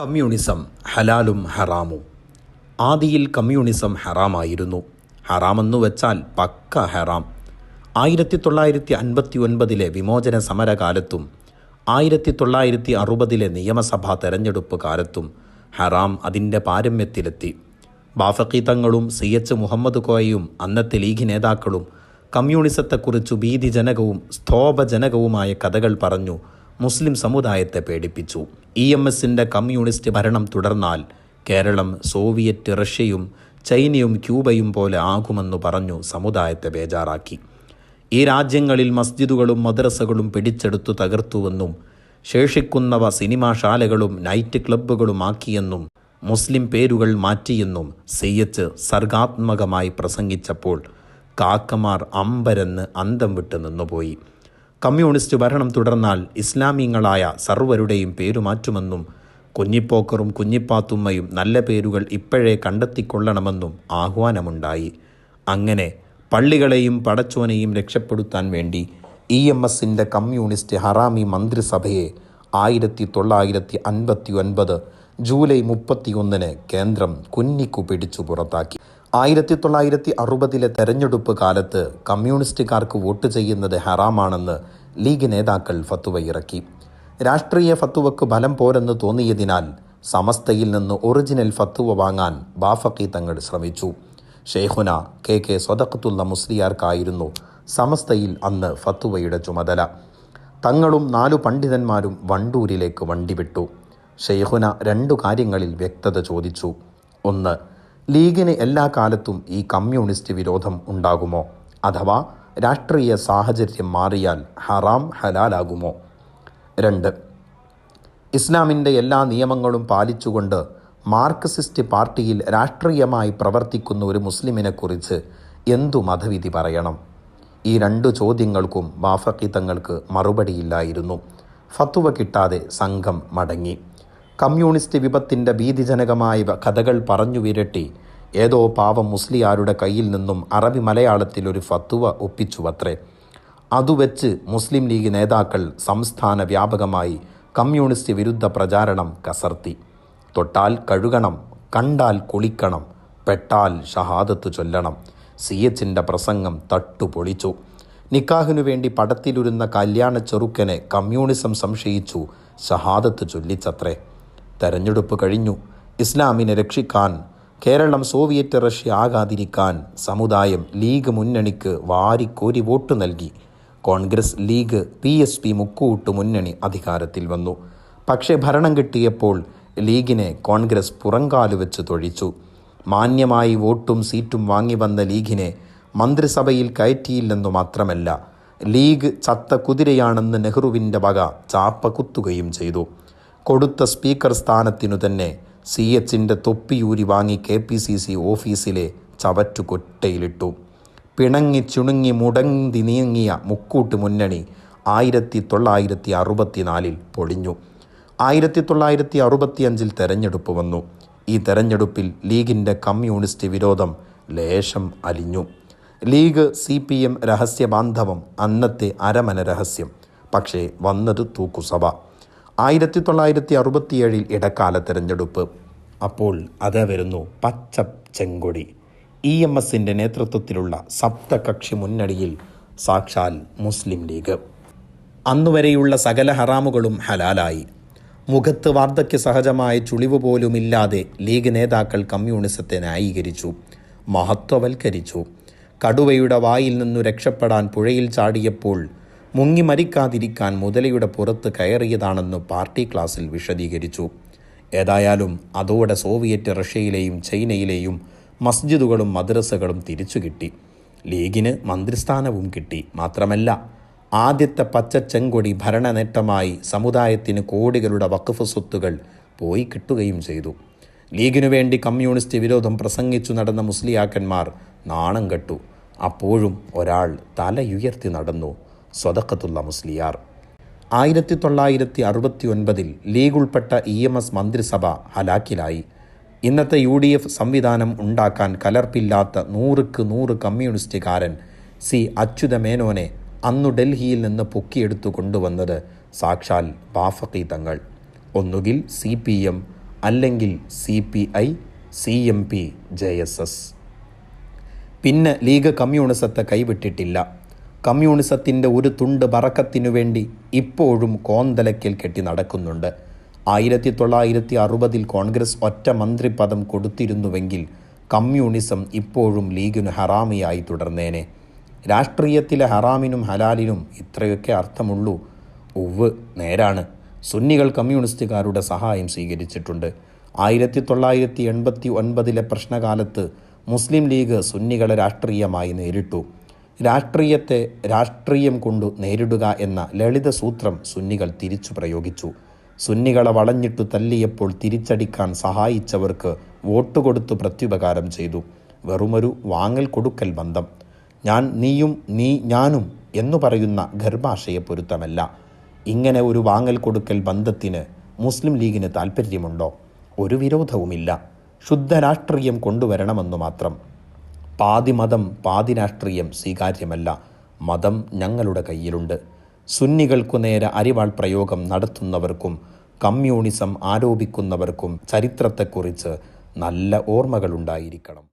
Communism ഹലാലും ഹറാമും. ആദിയിൽ communism ഹറാമായിരുന്നു. ഹറാമെന്നു വെച്ചാൽ പക്ക ഹറാം. ആയിരത്തി തൊള്ളായിരത്തി അൻപത്തി ഒൻപതിലെ വിമോചന സമരകാലത്തും ആയിരത്തി തൊള്ളായിരത്തി അറുപതിലെ നിയമസഭാ തെരഞ്ഞെടുപ്പ് കാലത്തും ഹറാം അതിന്റെ പാരമ്യത്തിലെത്തി. ബാഫക്കി തങ്ങളും സി എച്ച് മുഹമ്മദ് കോയയും അന്നത്തെ ലീഗ് നേതാക്കളും കമ്മ്യൂണിസത്തെക്കുറിച്ചു ഭീതിജനകവും സ്തോഭജനകവുമായ കഥകൾ പറഞ്ഞു മുസ്ലിം സമുദായത്തെ പേടിപ്പിച്ചു. ഇ എം എസിന്റെ കമ്മ്യൂണിസ്റ്റ് ഭരണം തുടർന്നാൽ കേരളം സോവിയറ്റ് റഷ്യയും ചൈനയും ക്യൂബയും പോലെ ആകുമെന്നു പറഞ്ഞു സമുദായത്തെ ബേജാറാക്കി. ഈ രാജ്യങ്ങളിൽ മസ്ജിദുകളും മദ്രസകളും പിടിച്ചെടുത്തു തകർത്തുവെന്നും ശേഷിക്കുന്നവ സിനിമാശാലകളും നൈറ്റ് ക്ലബ്ബുകളും ആക്കിയെന്നും മുസ്ലിം പേരുകൾ മാറ്റിയെന്നും സി എച്ച് സർഗാത്മകമായി പ്രസംഗിച്ചപ്പോൾ കാക്കമാർ അമ്പരന്ന് അന്തം വിട്ട് നിന്നുപോയി. കമ്മ്യൂണിസ്റ്റ് ഭരണം തുടർന്നാൽ ഇസ്ലാമിയങ്ങളായ സർവരുടെയും പേരുമാറ്റുമെന്നും കുഞ്ഞിപ്പോക്കറും കുഞ്ഞിപ്പാത്തുമ്മയും നല്ല പേരുകൾ ഇപ്പോഴേ കണ്ടെത്തിക്കൊള്ളണമെന്നും ആഹ്വാനമുണ്ടായി. അങ്ങനെ പള്ളികളെയും പടച്ചോനെയും രക്ഷപ്പെടുത്താൻ വേണ്ടി ഇ എം എസിന്റെ കമ്മ്യൂണിസ്റ്റ് ഹറാമി മന്ത്രിസഭയെ ആയിരത്തി തൊള്ളായിരത്തി അൻപത്തി ഒൻപത് ജൂലൈ മുപ്പത്തിയൊന്നിന് കേന്ദ്രം കുന്നിക്കു പിടിച്ചു പുറത്താക്കി. ആയിരത്തി തൊള്ളായിരത്തി അറുപതിലെ തെരഞ്ഞെടുപ്പ് കാലത്ത് കമ്മ്യൂണിസ്റ്റുകാർക്ക് വോട്ട് ചെയ്യുന്നത് ഹറാമാണെന്ന് ലീഗ് നേതാക്കൾ ഫത്തുവ ഇറക്കി. രാഷ്ട്രീയ ഫത്തുവക്ക് ബലം പോരെന്ന് തോന്നിയതിനാൽ സമസ്തയിൽ നിന്ന് ഒറിജിനൽ ഫത്തുവ വാങ്ങാൻ ബാഫക്കി തങ്ങൾ ശ്രമിച്ചു. ഷെയ്ഖുന കെ കെ സ്വതക്കത്തുള്ള മുസ്ലിയാർക്കായിരുന്നു സമസ്തയിൽ അന്ന് ഫത്തുവയുടെ ചുമതല. തങ്ങളും നാലു പണ്ഡിതന്മാരും വണ്ടൂരിലേക്ക് വണ്ടി വിട്ടു. ഷെയ്ഖുന രണ്ടു കാര്യങ്ങളിൽ വ്യക്തത ചോദിച്ചു. ഒന്ന് ലീഗിന് എല്ലാ കാലത്തും ഈ കമ്മ്യൂണിസ്റ്റ് വിരോധം ഉണ്ടാകുമോ? അഥവാ രാഷ്ട്രീയ സാഹചര്യം മാറിയാൽ ഹറാം ഹലാലാകുമോ? രണ്ട്. ഇസ്ലാമിന്റെ എല്ലാ നിയമങ്ങളും പാലിച്ചുകൊണ്ട് മാർക്സിസ്റ്റ് പാർട്ടിയിൽ രാഷ്ട്രീയമായി പ്രവർത്തിക്കുന്ന ഒരു മുസ്ലിമിനെക്കുറിച്ച് എന്തു മതവിധി പറയണം? ഈ രണ്ട് ചോദ്യങ്ങൾക്കും ബാഫക്കി തങ്ങൾക്ക് മറുപടിയില്ലായിരുന്നു. ഫത്തുവ കിട്ടാതെ സംഘം മടങ്ങി. കമ്മ്യൂണിസ്റ്റ് വിപത്തിന്റെ ഭീതിജനകമായ കഥകൾ പറഞ്ഞു വിരട്ടി. ഏതോ പാവം മുസ്ലിയാരുടെ കയ്യിൽ നിന്നും അറബി മലയാളത്തിൽ ഒരു ഫത്തുവ ഒപ്പിച്ചുവത്രേ. അതുവെച്ച് മുസ്ലിം ലീഗ് നേതാക്കൾ സംസ്ഥാന വ്യാപകമായി കമ്മ്യൂണിസ്റ്റ് വിരുദ്ധ പ്രചാരണം കസർത്തി. തൊട്ടാൽ കഴുകണം കണ്ടാൽ കുളിക്കണം പെട്ടാൽ ഷഹാദത്ത് ചൊല്ലണം. സി എച്ചിന്റെ പ്രസംഗം തട്ടുപൊളിച്ചു. നിക്കാഹിനു വേണ്ടി പടത്തിലിരുന്ന കല്യാണ ചെറുക്കനെ കമ്മ്യൂണിസം സംശയിച്ചു ഷഹാദത്ത് ചൊല്ലിച്ചത്രേ. തെരഞ്ഞെടുപ്പ് കഴിഞ്ഞു. ഇസ്ലാമിനെ രക്ഷിക്കാൻ കേരളം സോവിയറ്റ് റഷ്യ ആകാതിരിക്കാൻ സമുദായം ലീഗ് മുന്നണിക്ക് വാരിക്കോരി വോട്ട് നൽകി. Congress league P S P മുക്കൂട്ട് മുന്നണി അധികാരത്തിൽ വന്നു. പക്ഷേ ഭരണം കിട്ടിയപ്പോൾ ലീഗിനെ കോൺഗ്രസ് പുറങ്കാലു വെച്ച് തൊഴിച്ചു. മാന്യമായി വോട്ടും സീറ്റും വാങ്ങി വന്ന ലീഗിനെ മന്ത്രിസഭയിൽ കയറ്റിയില്ലെന്നു മാത്രമല്ല ലീഗ് ചത്ത കുതിരയാണെന്ന് നെഹ്റുവിന്റെ വക ചാപ്പ കുത്തുകയും ചെയ്തു. കൊടുത്ത സ്പീക്കർ സ്ഥാനത്തിനു തന്നെ സി എച്ചിന്റെ തൊപ്പിയൂരി വാങ്ങി കെ പി സി സി ഓഫീസിലെ ചവറ്റുകൊട്ടയിലിട്ടു. പിണങ്ങി ചുണുങ്ങി മുടങ്ങി നീങ്ങിയ മുക്കൂട്ട് മുന്നണി ആയിരത്തി തൊള്ളായിരത്തി അറുപത്തിനാലിൽ പൊളിഞ്ഞു. ആയിരത്തി തൊള്ളായിരത്തി അറുപത്തിയഞ്ചിൽ തെരഞ്ഞെടുപ്പ് വന്നു. ഈ തെരഞ്ഞെടുപ്പിൽ ലീഗിന്റെ കമ്മ്യൂണിസ്റ്റ് വിരോധം ലേശം അലിഞ്ഞു. ലീഗ് സി പി എം രഹസ്യ ബാന്ധവം അന്നത്തെ അരമന രഹസ്യം. പക്ഷേ വന്നത് തൂക്കുസഭ. ആയിരത്തി തൊള്ളായിരത്തി അറുപത്തിയേഴിൽ ഇടക്കാല തിരഞ്ഞെടുപ്പ്. അപ്പോൾ അത് വരുന്നു പച്ച ചെങ്കൊടി. ഇ എം എസിന്റെ നേതൃത്വത്തിലുള്ള സപ്തകക്ഷി മുന്നണിയിൽ സാക്ഷാൽ മുസ്ലിം ലീഗ്. അന്നുവരെയുള്ള സകല ഹറാമുകളും ഹലാലായി. മുഖത്ത് വാർദ്ധക്യ സഹജമായ ചുളിവ് പോലുമില്ലാതെ ലീഗ് നേതാക്കൾ കമ്മ്യൂണിസത്തെ ന്യായീകരിച്ചു മഹത്വവൽക്കരിച്ചു. കടുവയുടെ വായിൽ നിന്നു രക്ഷപ്പെടാൻ പുഴയിൽ ചാടിയപ്പോൾ മുങ്ങി മരിക്കാതിരിക്കാൻ മുതലയുടെ പുറത്ത് കയറിയതാണെന്ന് പാർട്ടി ക്ലാസ്സിൽ വിശദീകരിച്ചു. ഏതായാലും അതോടെ സോവിയറ്റ് റഷ്യയിലെയും ചൈനയിലെയും മസ്ജിദുകളും മദ്രസകളും തിരിച്ചു കിട്ടി ലീഗിന് മന്ത്രിസ്ഥാനവും കിട്ടി. മാത്രമല്ല ആദ്യത്തെ പച്ച ചെങ്കൊടി ഭരണനേട്ടമായി സമുദായത്തിന് കോടികളുടെ വഖഫ് സ്വത്തുകൾ പോയി കിട്ടുകയും ചെയ്തു. ലീഗിനു വേണ്ടി കമ്മ്യൂണിസ്റ്റ് വിരോധം പ്രസംഗിച്ചു നടന്ന മുസ്ലിയാക്കന്മാർ നാണം കെട്ടു. അപ്പോഴും ഒരാൾ തലയുയർത്തി നടന്നു. സ്വതക്കത്തുള്ള മുസ്ലിയാർ. ആയിരത്തി തൊള്ളായിരത്തി അറുപത്തി ഒൻപതിൽ ലീഗ് ഉൾപ്പെട്ട ഇ എം എസ് മന്ത്രിസഭ ഹലാക്കിലായി. ഇന്നത്തെ യു ഡി എഫ് സംവിധാനം ഉണ്ടാക്കാൻ കലർപ്പില്ലാത്ത നൂറുക്ക് നൂറ് കമ്മ്യൂണിസ്റ്റുകാരൻ സി അച്യുത മേനോനെ അന്നു ഡൽഹിയിൽ നിന്ന് പൊക്കിയെടുത്തു കൊണ്ടുവന്നത് സാക്ഷാൽ ബാഫക്കി തങ്ങൾ. ഒന്നുകിൽ സി പി എം അല്ലെങ്കിൽ C P I C M P J S S. പിന്നെ ലീഗ് കമ്മ്യൂണിസത്തെ കൈവിട്ടിട്ടില്ല. കമ്മ്യൂണിസത്തിന്റെ ഒരു തുണ്ട് ബറക്കത്തിനു വേണ്ടി ഇപ്പോഴും കോന്തലക്കിൽ കെട്ടി നടക്കുന്നുണ്ട്. ആയിരത്തി തൊള്ളായിരത്തി അറുപതിൽ കോൺഗ്രസ് ഒറ്റ മന്ത്രിപദം കൊടുത്തിരുന്നുവെങ്കിൽ കമ്മ്യൂണിസം ഇപ്പോഴും ലീഗിനു ഹറാമിയായി തുടർന്നേനെ. രാഷ്ട്രീയത്തിലെ ഹറാമിനും ഹലാലിനും ഇത്രയൊക്കെ അർത്ഥമുള്ളൂ. ഒവ് നേരാണ്. സുന്നികൾ കമ്മ്യൂണിസ്റ്റുകാരുടെ സഹായം സ്വീകരിച്ചിട്ടുണ്ട്. ആയിരത്തി തൊള്ളായിരത്തി എൺപത്തി ഒൻപതിലെ പ്രശ്നകാലത്ത് മുസ്ലിം ലീഗ് സുന്നികളെ രാഷ്ട്രീയമായി നേരിട്ടു. രാഷ്ട്രീയത്തെ രാഷ്ട്രീയം കൊണ്ടു നേരിടുക എന്ന ലളിത സൂത്രം സുന്നികൾ തിരിച്ചു പ്രയോഗിച്ചു. സുന്നികളെ വളഞ്ഞിട്ടു തല്ലിയപ്പോൾ തിരിച്ചടിക്കാൻ സഹായിച്ചവർക്ക് വോട്ട് കൊടുത്തു പ്രത്യുപകാരം ചെയ്തു. വെറുമൊരു വാങ്ങൽ കൊടുക്കൽ ബന്ധം. ഞാൻ നീയും നീ ഞാനും എന്നു പറയുന്ന ഗർഭാശയ പൊരുത്തമല്ല. ഇങ്ങനെ ഒരു വാങ്ങൽ കൊടുക്കൽ ബന്ധത്തിന് മുസ്ലിം ലീഗിന് താൽപ്പര്യമുണ്ടോ? ഒരു വിരോധവുമില്ല. ശുദ്ധ രാഷ്ട്രീയം കൊണ്ടുവരണമെന്നു മാത്രം. പാതി മതം പാതി രാഷ്ട്രീയം സ്വീകാര്യമല്ല. മതം ഞങ്ങളുടെ കയ്യിലുണ്ട്. സുന്നികൾക്കു നേരെ അരിവാൾ പ്രയോഗം നടത്തുന്നവർക്കും കമ്മ്യൂണിസം ആരോപിക്കുന്നവർക്കും ചരിത്രത്തെക്കുറിച്ച് നല്ല ഓർമ്മകളുണ്ടായിരിക്കണം.